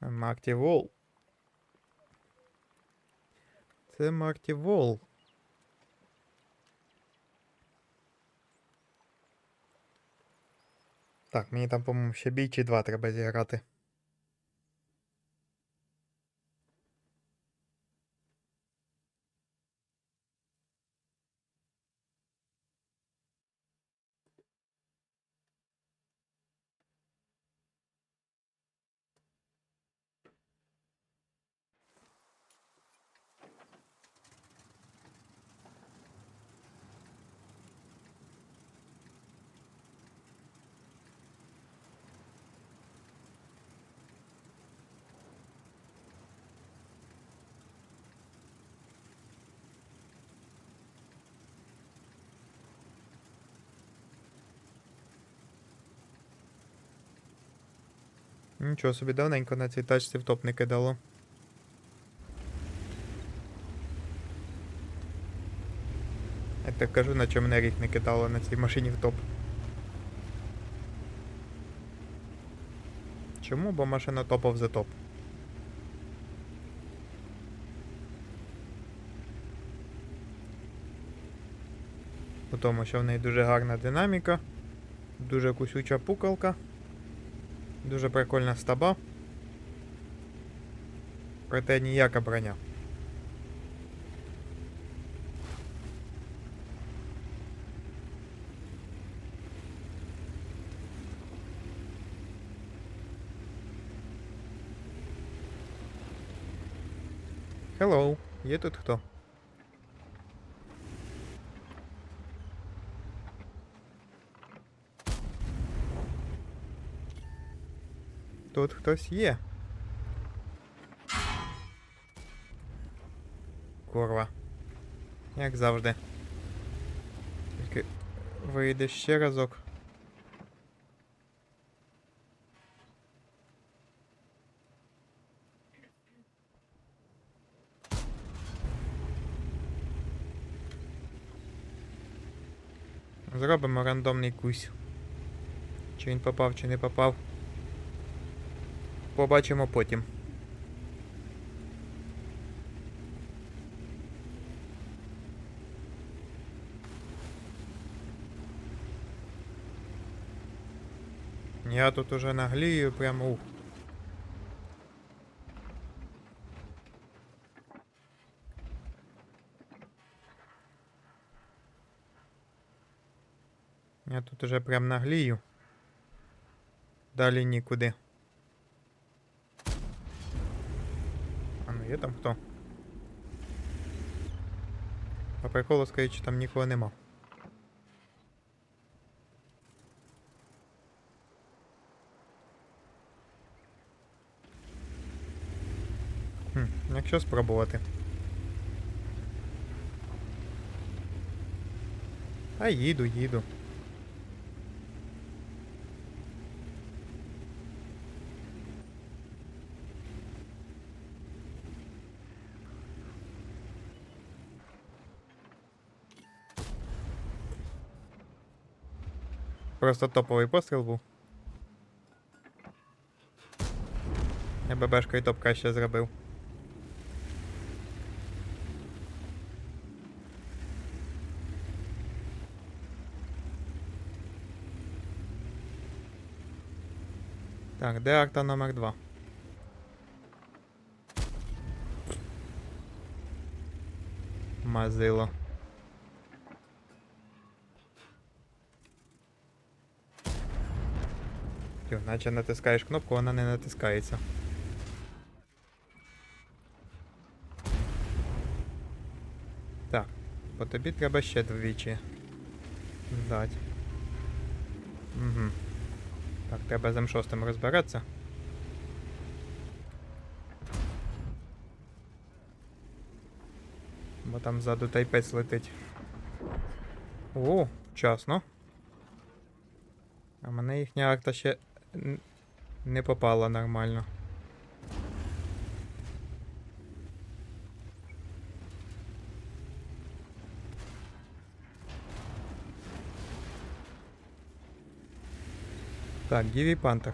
Марті Вол. Це Марті Вол. Так, мені там, по-моєму, ще бій чи два треба зіграти. Нічого собі давненько на цій тачці в топ не кидало. Я так кажу, наче мене рік не кидало на цій машині в топ. Чому? Бо машина топов за топ. У тому, що в неї дуже гарна динаміка, дуже кусюча пукалка. Дуже прикольна стаба. Проте ніяка броня. Hello, є тут хто? Тут хтось є. Курва. Як завжди. Тільки вийде ще разок. Зробимо рандомний кусь. Чи він попав, чи не попав. Побачимо потім. Я тут уже наглію, прямо ух. Я тут уже прям наглію. Далі нікуди. А ну є там хто? По приколу скажіть, що там нікого нема. Хм, якщо спробувати. А їду, їду. Просто топовий постріл був. Я ББшкою топ краще зробив. Так, де арта номер 2? Мазило. Тю, наче натискаєш кнопку, вона не натискається. Так, по тобі треба ще двічі. Дать. Угу. Так, треба з М6 розбиратися. Бо там ззаду тайпець летить. О, вчасно. А мене їхня арта ще не попала нормально. Так, Гіві Пантер.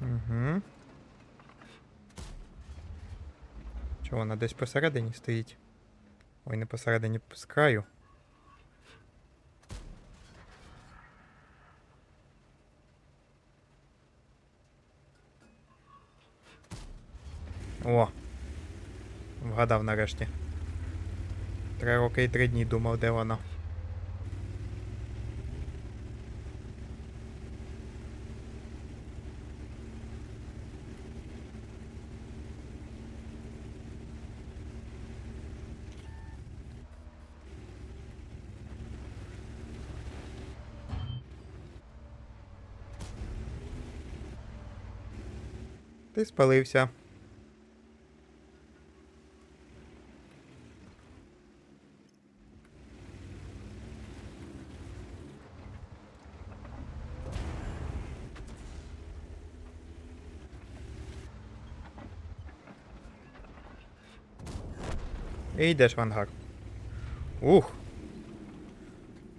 Угу. Чого вона десь посередині стоїть? Ой, не посередині, краю. О! Вгадав нарешті. Три роки і три дні думав, де вона. Ти спалився. І йдеш в ангар. Ух.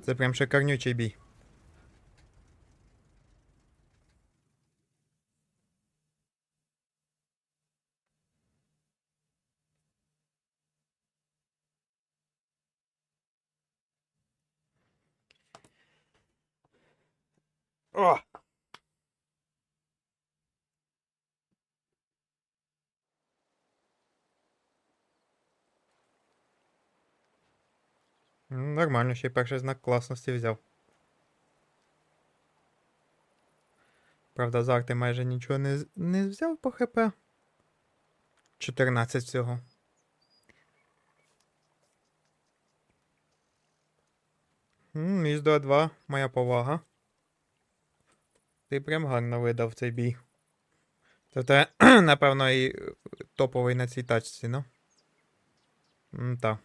Це прям шикарнючий бій. О! Нормально, ще й перший знак класності взяв. Правда, з арти майже нічого не, не взяв по ХП. 14 всього. М, Між 2-2, моя повага. Ти прям гарно видав цей бій. Це напевно, і е, топовий на цій тачці, ну? М, Та.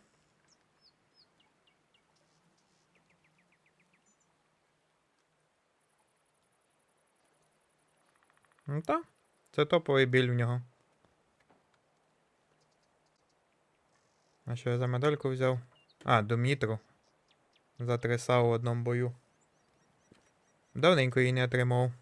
Ну та. Це топовий біль в нього. А що я за медальку взяв? А, Домітру. За три САУ в одному бою. Давненько її не отримав.